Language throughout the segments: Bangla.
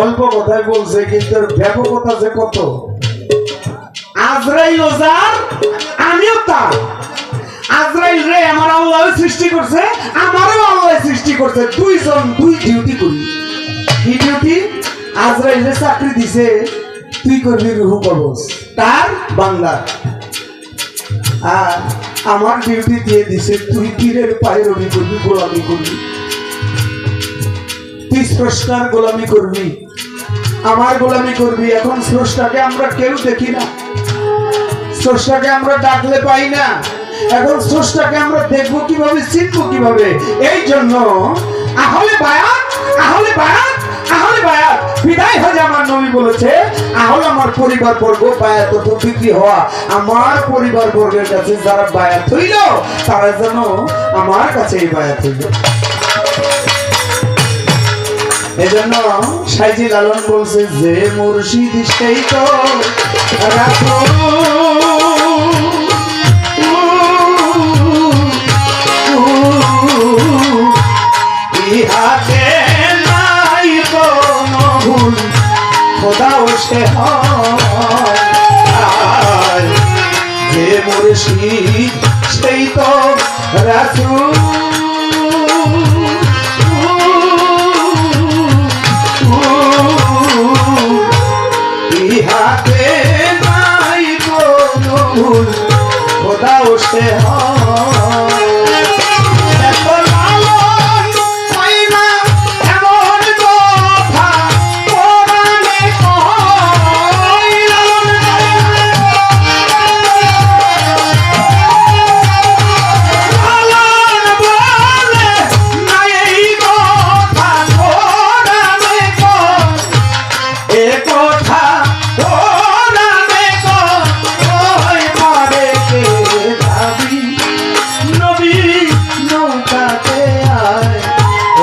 অল্প কথাই বলছে, কিন্তু ব্যাপকতা যে কত? আজরাইল ওজার আমিও তার। আজরাইল রে, আমার আল্লাহ সৃষ্টি করছে, আমারও আল্লাহ সৃষ্টি করছে। দুইজন, দুই ডিউটি করি। কি ডিউটি আজরাইল রে চাকরি দিছে, তুই করবি রুহু কবজ তার বাংলা আর আমার ডিউটি দিয়ে দিছে, তুই পীরের পায়ের রবি করবি, গোলামি করবি। তুই স্রষ্টার গোলামি করবি। আমার গোলামি করবি। এখন স্রষ্টাকে আমরা কেউ দেখি না। স্রষ্টাকে আমরা ডাকলে পাই না। এখন স্রষ্টাকে আমরা দেখব কীভাবে, চিনবো কীভাবে? এই জন্য, আহলে বায়াত আহলে বায়াত আহলে বায়াত। বিদায় হয়ে আমার নবী বলেছে, আহলে আমার পরিবার বর্গ বায়াত বিক্রি হওয়া। আমার পরিবার বর্গের কাছে যারা বায়াত হইল, তারা যেন আমার কাছে এই বায়াত হইল। এজন্য সাইজি লালন বলছে, যে মুর্শিদ সেই তো রাখো। ইহাতে নাই কোনো ভুল, খোদাও সে যে মুর্শিদ সেই তো রাসূল ভুল খোদাও সে হয়।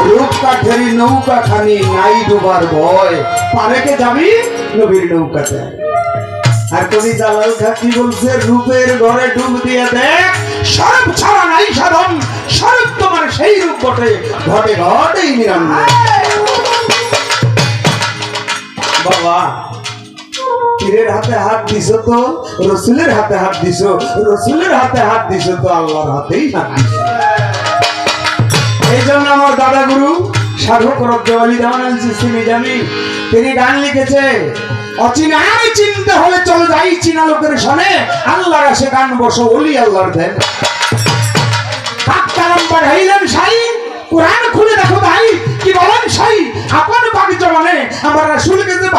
রূপ কাঠেরি নৌকা খানি নাই ডুবার ভয়। পারে কে যাবি? নবীর নৌকাতে। আর কবি জালাল খা কি বলছে, রূপের ঘরে ডুব দিয়ে দেখ স্বরূপ ছাড়া নাই সাধন। স্বরূপ তোমার সেই রূপ বটে। ঘটে ঘটেই নিরান্ন বাবা, পীরের হাতে হাত দিছো তো, রসুলের হাতে হাত দিছো, রসুলের হাতে হাত দিছো তো, আল্লাহর হাতেই হাত দিছো। এই জন্য আমার তিনি গান লিখেছে চিনতে হলে চলো যাই চিনা লোকের গান বসো আল্লাহর দেন। কোরআন খুলে ভাই, কি মানে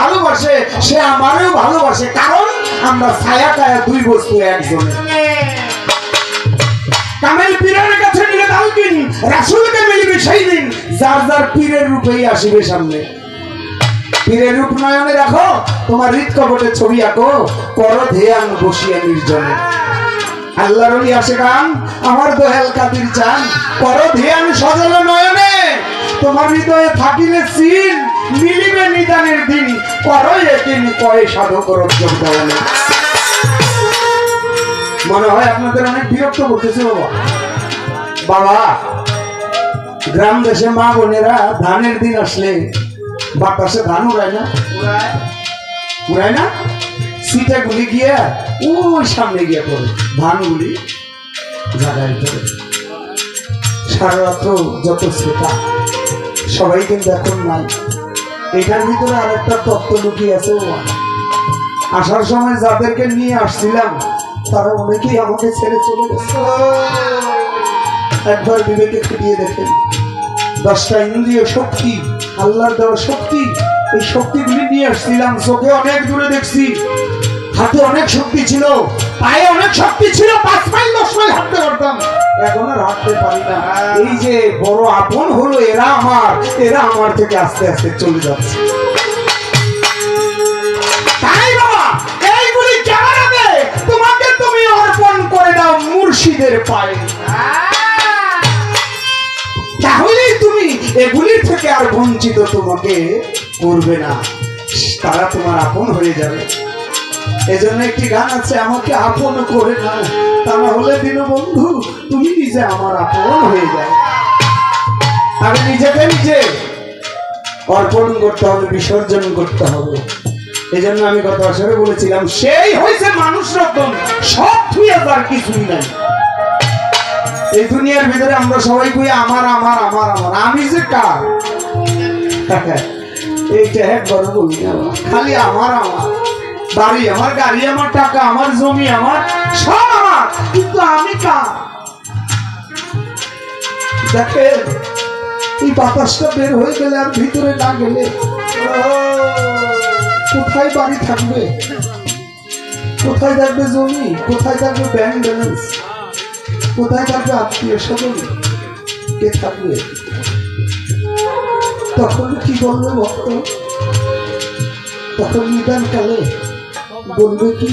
ভালোবাসে, সে আমারও ভালোবাসে, কারণ আমরা ছায়া কায়া দুই বস্তু একজনে। কামেল পীরের কাছে নিলে দালকিন রাসূলকে মিলিবে সেই দিন। যার যার পীরের রূপেই আসিবে সামনে। পীরের রূপ নয়নে রাখো, তোমার হৃদ কপটে ছবি আঁকো, করো ধ্যান বসিয়া নির্জনে। আল্লাহর ওলি আসে গান আমার দোহেল কাতির চান, করো ধ্যান সজল নয়নে। তোমার হৃদয়ে থাকিলে সিন, মিলিবে নিদানের দিন, করো এদিন কয়ে সাধক রজ্জব দেওয়ানে। মনে হয় আপনাদের অনেক বিরক্ত করতেছে বাবা। বাবা গ্রাম দেশে মা বোনেরা ধানের দিন আসলে বাতাসে ধান উড়ায় না? উড়ায়। না? সিটে গুলি গিয়ে ওই সামনে গিয়ে পড়ে। ধানগুলি জায়গায় পড়ে সারা যত শ্রোতা সবাই কিন্তু এখন নাই। এটার ভিতরে আরেকটা তত্ত্ব লুকিয়ে আছে আসার সময় যাদেরকে নিয়ে আসছিলাম তারা আমাকে ছেড়ে চলে গেছে। একবার বিবেকে দেখেন। দশটা ইন্দ্রিয় শক্তি, আল্লাহর দেওয়া শক্তি, এই শক্তিগুলি নিয়ে আসছিলাম। চোখে অনেক দূরে দেখছি। হাতে অনেক শক্তি ছিল, পায়ে অনেক শক্তি ছিল, পাঁচ মাইল, দশ মাইল হাঁটতে পারতাম। এখন আর হাঁটতে পারি না। এই যে বড় আপন হলো, এরা আমার এরা আমার থেকে আস্তে আস্তে চলে যাচ্ছে। তাহলেই তুমি থেকে আর বঞ্চিত তোমাকে করবে না। তারা তোমার আপন হয়ে যাবে। এজন্য একটি গান আছে, আমাকে আপন করে নাও। তা না হলে দীনবন্ধু তুমি নিজে আমার আপন হয়ে নিজেকে নিজে অর্পণ করতে হবে, বিসর্জন করতে হবে। এই জন্য আমি গত বছরে বলেছিলাম, সেই হয়েছে মানুষ রকম সব থুয়ে তার কিছুই নাই। এই দুনিয়ার ভিতরে আমরা সবাই কই আমার আমার আমার আমার। আমি যে কার? এইটা একবার বলি। খালি আমার আমার। বাড়ি আমার, গাড়ি আমার, টাকা আমার, জমি আমার, সব আমার। কিন্তু আমি কার? দেখেন এই বাতাসটা বের হয়ে গেলে আর ভিতরে না গেলে কোথায় বাড়ি থাকবে? কোথায় থাকবে জমি? কোথায় থাকবে ব্যাংক ব্যালেন্স কোথায় থাকবে আত্মীয় স্বজন? কে থাকবে তখন কি বলবে ভক্ত? তখন নিদান কালে বলবে কি?